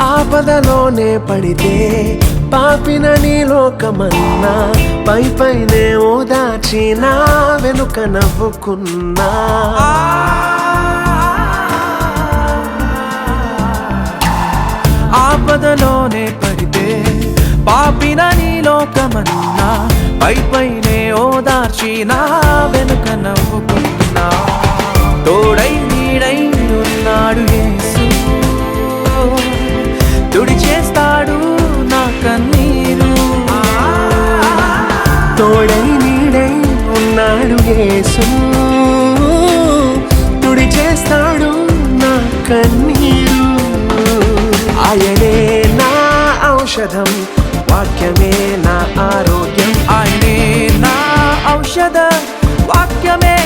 ఆపదలోనే పడితే పాపిన నీ లోకమన్నా పై పైనే ఓదాచినా వెనుక నవ్వుకున్నా. ఆపదలోనే పడితే పాపిన నీ లోకమన్నా పై పైనే ఓదార్చిన వెనుక నవ్వుకున్నా. తోడై నీడై ఉన్నాడు తోడై నీడై ఉన్నాడు యేసు. తుడి చేస్తాడు నా కన్నీరు. ఆయనే నా ఔషధం వాక్యమే నా ఆరోగ్యం. ఆయనే నా ఔషధ వాక్యమే